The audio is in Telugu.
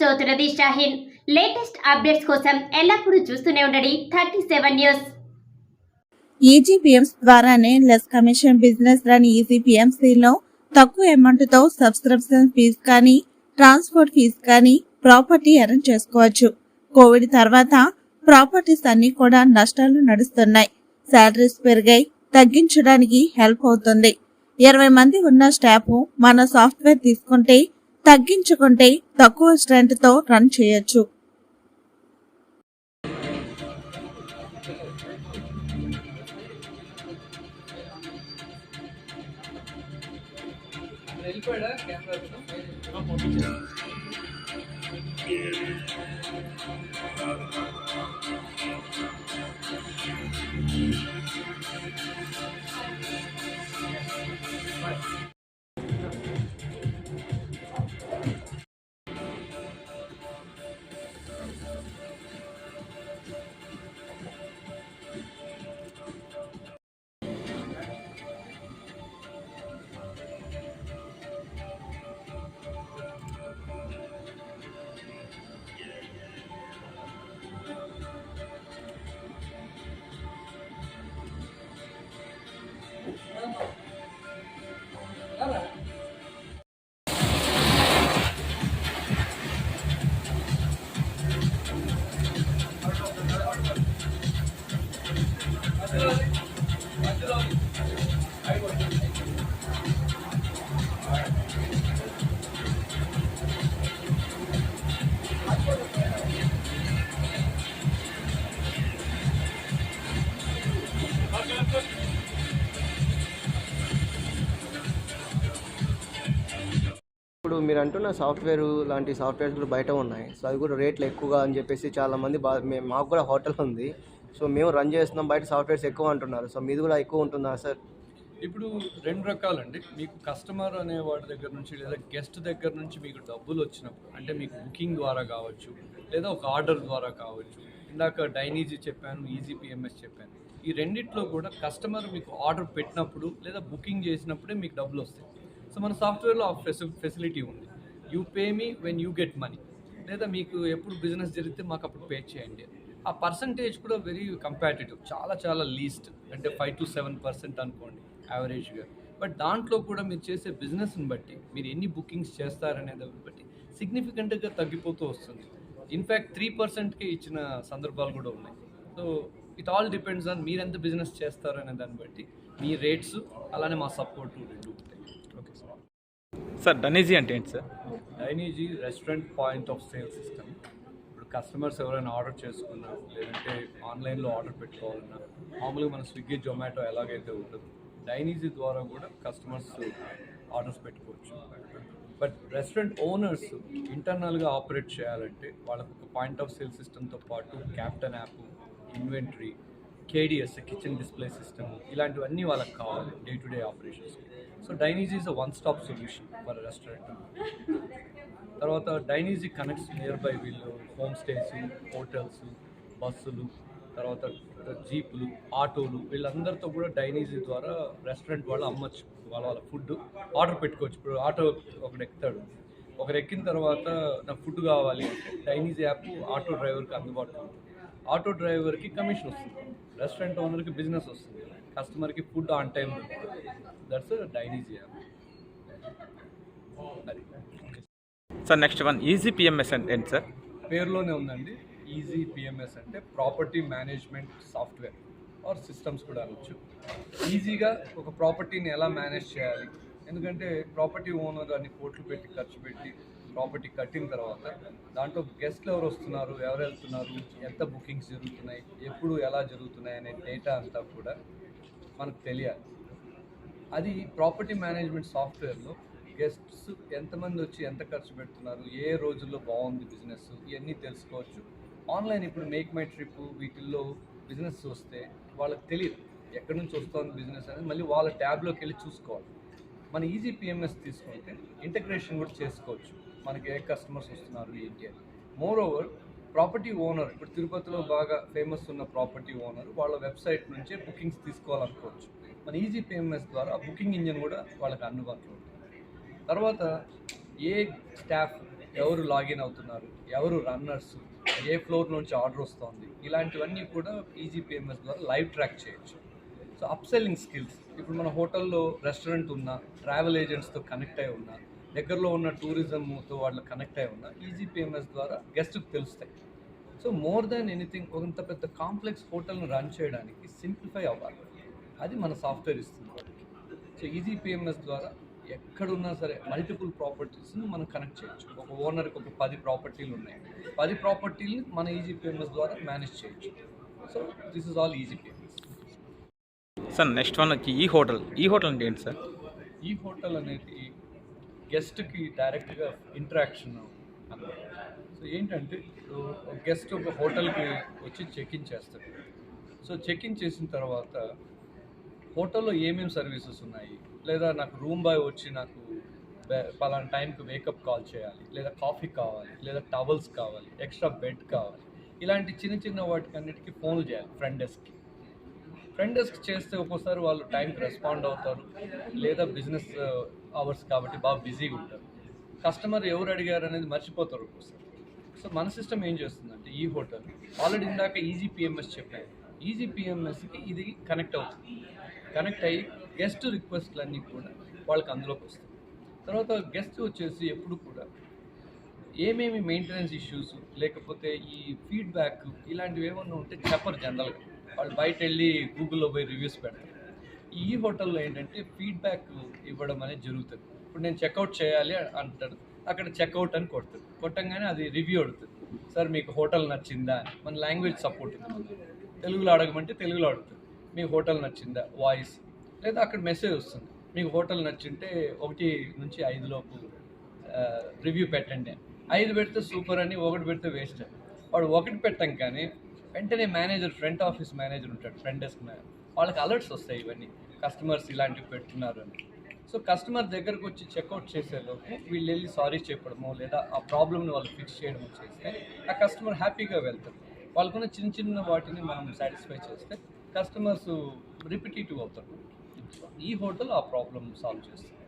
చదువుతున్నది షాహీన్. లేటెస్ట్ అప్డేట్స్ కోసం ఎల్లప్పుడూ చూస్తూనే ఉండండి థర్టీ సెవెన్ న్యూస్. ఈజీపీఎంస్ ద్వారానే లెస్ కమిషన్ బిజినెస్ రన్ ఈజీపీఎంసీలో తక్కువ అమౌంట్తో సబ్స్క్రిప్షన్ ఫీజు కానీ ట్రాన్స్పోర్ట్ ఫీజు కానీ ప్రాపర్టీ అరేంజ్ చేసుకోవచ్చు. కోవిడ్ తర్వాత ప్రాపర్టీస్ అన్ని కూడా నష్టాలు నడుస్తున్నాయి. శాలరీస్ పెరిగాయి తగ్గించడానికి హెల్ప్ అవుతుంది. ఇరవై మంది ఉన్న స్టాఫ్ మన సాఫ్ట్వేర్ తీసుకుంటే తగ్గించుకుంటే తక్కువ స్ట్రెంత్తో రన్ చేయొచ్చు. ఇప్పుడు మీరు అంటున్న సాఫ్ట్వేర్ లాంటి సాఫ్ట్వేర్స్ కూడా బయట ఉన్నాయి. సో అవి కూడా రేట్లు ఎక్కువగా అని చెప్పేసి చాలామంది బా మాకు కూడా హోటల్ ఉంది. సో మేము రన్ చేస్తున్నాం బయట సాఫ్ట్వేర్స్ ఎక్కువ అంటున్నారు. సో మీది కూడా ఎక్కువ ఉంటుందా సార్? ఇప్పుడు రెండు రకాలండి. మీకు కస్టమర్ అనే వాడి దగ్గర నుంచి లేదా గెస్ట్ దగ్గర నుంచి మీకు డబ్బులు వచ్చినప్పుడు అంటే మీకు బుకింగ్ ద్వారా కావచ్చు లేదా ఒక ఆర్డర్ ద్వారా కావచ్చు ఇందాక డైనీజీ చెప్పాను ఈజీ పిఎంఎస్ చెప్పాను ఈ రెండిట్లో కూడా కస్టమర్ మీకు ఆర్డర్ పెట్టినప్పుడు లేదా బుకింగ్ చేసినప్పుడే మీకు డబ్బులు వస్తాయి. సో మన సాఫ్ట్వేర్లో ఆ ఫెసి ఫెసిలిటీ ఉంది. You pay me when you get money లేదా మీకు ఎప్పుడు బిజినెస్ జరిగితే మాకు అప్పుడు పే చేయండి. ఆ పర్సంటేజ్ కూడా వెరీ కంపాటిటివ్. చాలా చాలా లీస్ట్ అంటే ఫైవ్ టు సెవెన్ పర్సెంట్ అనుకోండి యావరేజ్గా బట్ దాంట్లో కూడా మీరు చేసే బిజినెస్ని బట్టి మీరు ఎన్ని బుకింగ్స్ చేస్తారనే దాన్ని బట్టి సిగ్నిఫికెంట్గా తగ్గిపోతూ వస్తుంది. ఇన్ఫ్యాక్ట్ త్రీ పర్సెంట్కి ఇచ్చిన సందర్భాలు కూడా ఉన్నాయి. So it all depends on మీరు ఎంత బిజినెస్ చేస్తారనే దాన్ని బట్టి మీ రేట్స్ అలానే మా సపోర్ట్ రెండు. సార్ డనేజీ అంటే ఏంటి sir? Dineazy restaurant point of sale system. ఇప్పుడు కస్టమర్స్ ఎవరైనా ఆర్డర్ చేసుకున్నా లేదంటే ఆన్లైన్లో ఆర్డర్ పెట్టుకోవాలన్నా మామూలుగా మన స్విగ్గీ జొమాటో ఎలాగైతే ఉంటుందో డైనీజీ ద్వారా కూడా కస్టమర్స్ ఆర్డర్స్ పెట్టుకోవచ్చు. బట్ రెస్టారెంట్ ఓనర్స్ ఇంటర్నల్గా ఆపరేట్ చేయాలంటే వాళ్ళకు ఒక పాయింట్ ఆఫ్ సేల్ సిస్టమ్తో పాటు captain app inventory KDS kitchen display system ఇలాంటివన్నీ వాళ్ళకి కావాలి day to day operations so Dineazy is a one stop solution for restaurant తర్వాత డైనీజీ కనెక్ట్స్ నియర్ బై వీళ్ళు హోమ్ స్టేస్ హోటల్స్ బస్సులు తర్వాత జీపులు ఆటోలు వీళ్ళందరితో కూడా డైనీజీ ద్వారా రెస్టారెంట్ వాళ్ళు అమ్మచ్చు వాళ్ళ వాళ్ళ ఫుడ్ ఆర్డర్ పెట్టుకోవచ్చు. ఇప్పుడు ఆటో ఒకడు ఎక్కుతాడు. ఒకరు ఎక్కిన తర్వాత నాకు ఫుడ్ కావాలి అంటే డైనీజీ యాప్ ఆటో డ్రైవర్కి అందుబాటులో ఉంటుంది. ఆటో డ్రైవర్కి కమిషన్ వస్తుంది. రెస్టారెంట్ ఓనర్కి బిజినెస్ వస్తుంది. కస్టమర్కి food on time that's Dineazy app అది. Sir next one eZee PMS అంటే ఏంటి సార్? పేరులోనే ఉందండి. ఈజీ పిఎంఎస్ అంటే property management software or systems కూడా అనొచ్చు. ఈజీగా ఒక ప్రాపర్టీని ఎలా మేనేజ్ చేయాలి? ఎందుకంటే ప్రాపర్టీ ఓనర్ అన్ని కోట్లు పెట్టి ఖర్చు పెట్టి ప్రాపర్టీ కట్టిన తర్వాత దాంట్లో గెస్ట్లు ఎవరు వస్తున్నారు ఎవరు వెళ్తున్నారు ఎంత బుకింగ్స్ జరుగుతున్నాయి ఎప్పుడు ఎలా జరుగుతున్నాయి అనే డేటా అంతా కూడా మనకు తెలియాలి. అది ప్రాపర్టీ మేనేజ్మెంట్ సాఫ్ట్వేర్లో గెస్ట్స్ ఎంతమంది వచ్చి ఎంత ఖర్చు పెడుతున్నారు ఏ రోజుల్లో బాగుంది బిజినెస్ ఇవన్నీ తెలుసుకోవచ్చు. ఆన్లైన్ ఇప్పుడు మేక్ మై ట్రిప్ వీటిల్లో బిజినెస్ వస్తే వాళ్ళకి తెలియదు ఎక్కడి నుంచి వస్తుంది బిజినెస్ అనేది మళ్ళీ వాళ్ళ ట్యాబ్లోకి వెళ్ళి చూసుకోవాలి. మన ఈజీ పిఎంఎస్ తీసుకుంటే ఇంటగ్రేషన్ కూడా చేసుకోవచ్చు. మనకి ఏ కస్టమర్స్ వస్తున్నారు ఏంటి అని. మోర్ ఓవర్ ప్రాపర్టీ ఓనర్ ఇప్పుడు తిరుపతిలో బాగా ఫేమస్ ఉన్న ప్రాపర్టీ ఓనర్ వాళ్ళ వెబ్సైట్ నుంచే బుకింగ్స్ తీసుకోవాలనుకోవచ్చు. మన ఈజీ పేమెంట్స్ ద్వారా బుకింగ్ ఇంజిన్ కూడా వాళ్ళకి అందుబాటులో ఉంటుంది. తర్వాత ఏ స్టాఫ్ ఎవరు లాగిన్ అవుతున్నారు ఎవరు రన్నర్స్ ఏ ఫ్లోర్ నుంచి ఆర్డర్ వస్తుంది ఇలాంటివన్నీ కూడా ఈజీ పేమెంట్స్ ద్వారా లైవ్ ట్రాక్ చేయొచ్చు. సో అప్సెల్లింగ్ స్కిల్స్ ఇప్పుడు మన హోటల్లో రెస్టారెంట్ ఉన్నా ట్రావెల్ ఏజెంట్స్తో కనెక్ట్ అయి ఉన్నా దగ్గరలో ఉన్న టూరిజంతో వాళ్ళు కనెక్ట్ అయి ఉన్నా ఈజీ పిఎంఎస్ ద్వారా గెస్ట్కి తెలుస్తాయి. సో మోర్ దాన్ ఎనీథింగ్ ఇంత పెద్ద కాంప్లెక్స్ హోటల్ను రన్ చేయడానికి సింప్లిఫై అవ్వాలి. అది మన సాఫ్ట్వేర్ ఇస్తుంది సో ఈజీ పిఎంఎస్ ద్వారా ఎక్కడున్నా సరే మల్టిపుల్ ప్రాపర్టీస్ని మనం కనెక్ట్ చేయొచ్చు. ఒక ఓనర్కి ఒక పది ప్రాపర్టీలు ఉన్నాయి. పది ప్రాపర్టీలని మన ఈజీ పిఎంఎస్ ద్వారా మేనేజ్ చేయొచ్చు. So this is all easy PMS. Sir next one వచ్చి ఈ హోటల్. ఈ హోటల్ అంటే ఏంటి సార్? ఈ హోటల్ అనేది గెస్ట్కి డైరెక్ట్గా ఇంటరాక్షన్ అనమాట సో ఏంటంటే ఇప్పుడు ఒక గెస్ట్ ఒక హోటల్కి వచ్చి చెక్ ఇన్ చేస్తాడు సో చెక్ ఇన్ చేసిన తర్వాత హోటల్లో ఏమేమి సర్వీసెస్ ఉన్నాయి? లేదా నాకు రూమ్ బాయ్ వచ్చి నాకు పలానా టైంకి వేకప్ కాల్ చేయాలి లేదా కాఫీ కావాలి లేదా టవల్స్ కావాలి ఎక్స్ట్రా బెడ్ కావాలి. ఇలాంటి చిన్న చిన్న వాటికి అన్నిటికీ ఫోన్లు చేయాలి ఫ్రంట్ డెస్క్కి ఫ్రంట్ చేస్తే ఒక్కోసారి వాళ్ళు టైంకి రెస్పాండ్ అవుతారు. లేదా బిజినెస్ అవర్స్ uh, కాబట్టి బాగా బిజీగా ఉంటారు. కస్టమర్ ఎవరు అడిగారు అనేది మర్చిపోతారు ఒక్కోసారి. సో మన సిస్టమ్ ఏం చేస్తుందంటే ఈ హోటల్ ఆల్రెడీ ఇందాక ఈజీ పిఎంఎస్ చెప్పాను. ఈజీ పిఎంఎస్కి ఇది కనెక్ట్ అవుతుంది. కనెక్ట్ అయ్యి గెస్ట్ రిక్వెస్ట్లన్నీ కూడా వాళ్ళకి అందులోకి వస్తాయి. తర్వాత గెస్ట్ వచ్చేసి ఎప్పుడు కూడా ఏమేమి మెయింటెనెన్స్ ఇష్యూస్ లేకపోతే ఈ ఫీడ్బ్యాక్ ఇలాంటివి ఏమన్నా ఉంటే చెప్పరు జనరల్గా వాళ్ళు బయట వెళ్ళి గూగుల్లో పోయి రివ్యూస్ పెడతారు. ఈ హోటల్లో ఏంటంటే ఫీడ్బ్యాక్ ఇవ్వడం అనేది జరుగుతుంది. ఇప్పుడు నేను చెక్అవుట్ చేయాలి అంటారు. అక్కడ చెక్అవుట్ అని కొడుతుంది కొట్టంగానే అది రివ్యూ అడుగుతుంది. సార్ మీకు హోటల్ నచ్చిందా? మన లాంగ్వేజ్ సపోర్ట్ ఉంది. తెలుగులో అడగమంటే తెలుగులో అడుగుతుంది. మీకు హోటల్ నచ్చిందా? వాయిస్. లేదా అక్కడ మెసేజ్ వస్తుంది. మీకు హోటల్ నచ్చింటే ఒకటి నుంచి ఐదు లోపు రివ్యూ పెట్టండి. ఐదు పెడితే సూపర్ అని ఒకటి పెడితే వేస్ట్ వాడు ఒకటి పెట్టం కానీ వెంటనే మేనేజర్ ఫ్రంట్ ఆఫీస్ మేనేజర్ ఉంటాడు ఫ్రంట్ డెస్క్ వాళ్ళకి అలర్ట్స్ వస్తాయి ఇవన్నీ. కస్టమర్స్ ఇలాంటివి పెడుతున్నారు అని. సో కస్టమర్ దగ్గరకు వచ్చి చెక్అవుట్ చేసేలోపు వీళ్ళు వెళ్ళి సారీ చెప్పడమో లేదా ఆ ప్రాబ్లమ్ని వాళ్ళు ఫిక్స్ చేయడం చేస్తే ఆ కస్టమర్ హ్యాపీగా వెళ్తారు. వాళ్ళకున్న చిన్న చిన్న వాటిని మనం సాటిస్ఫై చేస్తే కస్టమర్స్ రిపిటేటివ్ అవుతారు. ఈ హోటల్ ఆ ప్రాబ్లమ్ సాల్వ్ చేస్తుంది.